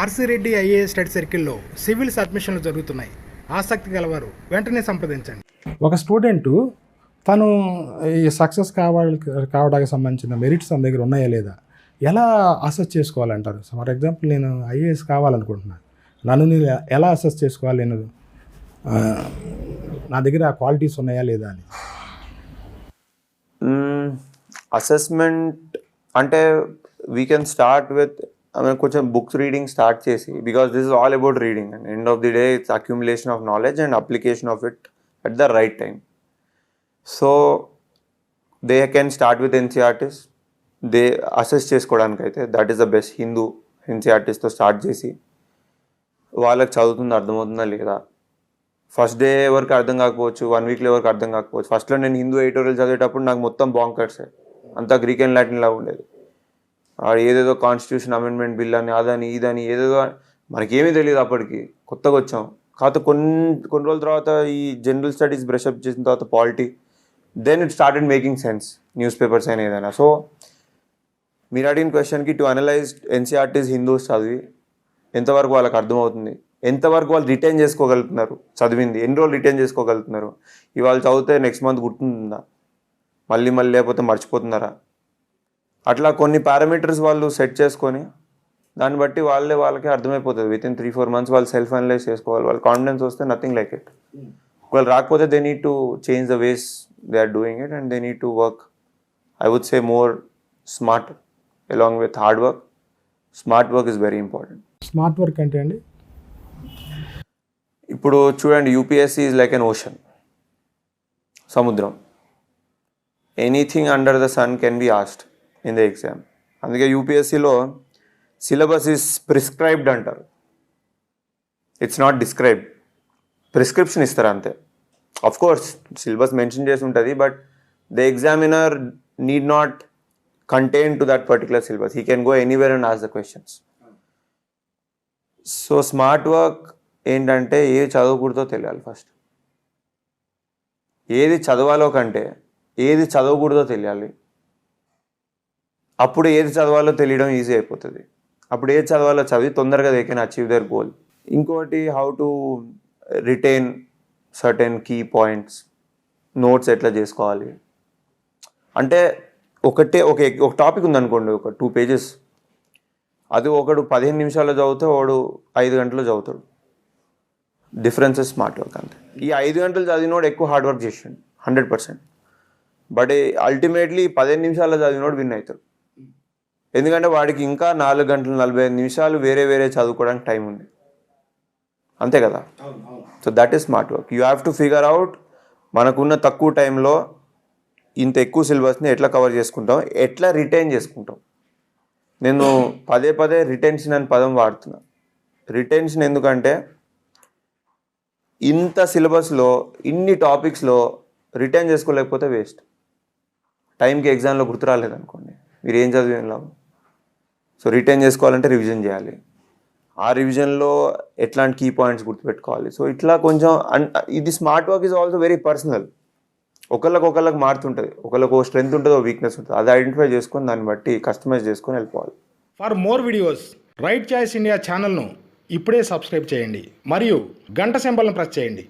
RC Reddy IAS study సర్కిల్లో civils అడ్మిషన్లు జరుగుతున్నాయి. ఆసక్తి గలవారు వెంటనే సంప్రదించండి. ఒక స్టూడెంట్ తను ఈ సక్సెస్ కావాలి కావడానికి సంబంధించిన మెరిట్స్ తన దగ్గర ఉన్నాయా లేదా? ఎలా అసెస్ చేసుకోవాలంటారు? ఫర్ ఎగ్జాంపుల్ నేను ఐఏఎస్ కావాలనుకుంటున్నాను నన్ను నేను ఎలా అసెస్ చేసుకోవాలి? నేను నా దగ్గర ఆ క్వాలిటీస్ ఉన్నాయా లేదా అని. అసెస్మెంట్ అంటే వీ కెన్ స్టార్ట్ విత్ కొంచెం బుక్స్ రీడింగ్ స్టార్ట్ చేసి because this is all about reading and end of the day it's accumulation of knowledge and application of it at the right time so they can start with NCERTs they assess చేసుకోవడానికి అయితే that is the best Hindu ఎన్సీఆర్టీస్తో start చేసి వాళ్ళకి చదువుతుంది అర్థమవుతుందా లేదా? First day వరకు అర్థం కాకపోవచ్చు వన్ వీక్లో వరకు అర్థం కాకపోవచ్చు. ఫస్ట్లో నేను హిందూ ఎడిటోరియల్ చదివేటప్పుడు నాకు మొత్తం బాంకర్స్ అంతా గ్రీక్ అండ్ లాటిన్ లాగా ఉండేది. ఏదేదో కాన్స్టిట్యూషన్ అమెండ్మెంట్ బిల్ అని అదని ఇదని ఏదేదో మనకేమీ తెలియదు అప్పటికి. కొత్తగా వచ్చాం. కాకపోతే కొన్ని కొన్ని రోజుల తర్వాత ఈ జనరల్ స్టడీస్ బ్రషప్ చేసిన తర్వాత polity then it started making sense newspapers అయినా ఏదైనా. సో మీరు అడిగిన క్వశ్చన్కి టు అనలైజ్ ఎన్సీఆర్టీస్ హిందూస్ చదివి ఎంతవరకు వాళ్ళకి అర్థమవుతుంది? ఎంతవరకు వాళ్ళు రిటైన్ చేసుకోగలుగుతున్నారు? చదివింది. ఎన్ని రోజులు రిటైన్ చేసుకోగలుగుతున్నారు? ఇవాళ చదివితే నెక్స్ట్ మంత్ గుర్తుంటుందా? మళ్ళీ మళ్ళీ లేకపోతే మర్చిపోతున్నారా? అట్లా కొన్ని పారామీటర్స్ వాళ్ళు సెట్ చేసుకొని దాన్ని బట్టి వాళ్ళే వాళ్ళకి అర్థమైపోతుంది. Within three four months వాళ్ళు సెల్ఫ్ అనలైజ్ చేసుకోవాలి. వాళ్ళ కాన్ఫిడెన్స్ వస్తే నథింగ్ లైక్ ఇట్ ఒకవేళ రాకపోతే they need to change the ways they are doing it and they need to work I would say more smart along with hard work smart work is very important smart work అంటే అండి? ఇప్పుడు చూడండి UPSC is like an ocean సముద్రం. Anything under the sun can be asked in the exam అందుకే యూపీఎస్సీలో syllabus is prescribed అంటారు. It's not described prescription ఇస్తారు అంతే. అఫ్ కోర్స్ సిలబస్ మెన్షన్ చేసి ఉంటుంది but the examiner need not contain to that particular syllabus he can go anywhere and ask the questions so smart work ఏంటంటే ఏది చదవకూడదో తెలియాలి first ఏది చదవాలో కంటే ఏది చదవకూడదో తెలియాలి. అప్పుడు ఏది చదవాలో తెలియడం ఈజీ అయిపోతుంది. అప్పుడు ఏది చదవాలో చదివి తొందరగా they can achieve their goal ఇంకోటి how to retain certain key points notes ఎట్లా చేసుకోవాలి? అంటే ఒకటే ఒక ఒక టాపిక్ ఉందనుకోండి ఒక టూ పేజెస్ అది ఒకడు పదిహేను నిమిషాల్లో చదివితే వాడు ఐదు గంటలు చదువుతాడు. డిఫరెన్సెస్ స్మార్ట్ వర్క్ అంతే. ఈ ఐదు గంటలు చదివినోడు ఎక్కువ హార్డ్ వర్క్ చేసిండు హండ్రెడ్ పర్సెంట్ బట్ అల్టిమేట్లీ పదిహేను నిమిషాల్లో చదివినోడు విన్ అవుతాడు. ఎందుకంటే వాడికి ఇంకా నాలుగు గంటలు నలభై ఐదు నిమిషాలు వేరే వేరే చదువుకోవడానికి టైం ఉంది. అంతే కదా? So that is smart work you have to figure out మనకున్న తక్కువ టైంలో ఇంత ఎక్కువ సిలబస్ని ఎట్లా కవర్ చేసుకుంటాం ఎట్లా రిటైన్ చేసుకుంటాం. నేను పదే పదే రిటెన్షన్ అని పదం వాడుతున్నా. రిటెన్షన్ ఎందుకంటే ఇంత సిలబస్లో ఇన్ని టాపిక్స్లో రిటైన్ చేసుకోలేకపోతే వేస్ట్ టైంకి ఎగ్జామ్లో గుర్తు రాలేదనుకోండి మీరు ఏం చదివేం లాభం సో రిటైన్ చేసుకోవాలంటే రివిజన్ చేయాలి. ఆ రివిజన్లో ఎట్లాంటి కీ పాయింట్స్ గుర్తుపెట్టుకోవాలి. సో ఇట్లా కొంచెం ఇది smart work is also very personal ఒకళ్ళకి ఒకళ్ళకి మారుతుంటుంది. ఒకళ్ళకి ఓ స్ట్రెంత్ ఉంటుంది ఓ వీక్నెస్ ఉంటుంది. అది ఐడెంటిఫై చేసుకొని దాన్ని బట్టి కస్టమైజ్ చేసుకొని వెళ్ళిపోవాలి. For more videos right choice India ఛానల్ను ఇప్పుడే సబ్స్క్రైబ్ చేయండి. మరియు గంట సింబల్ను ప్రెస్ చేయండి.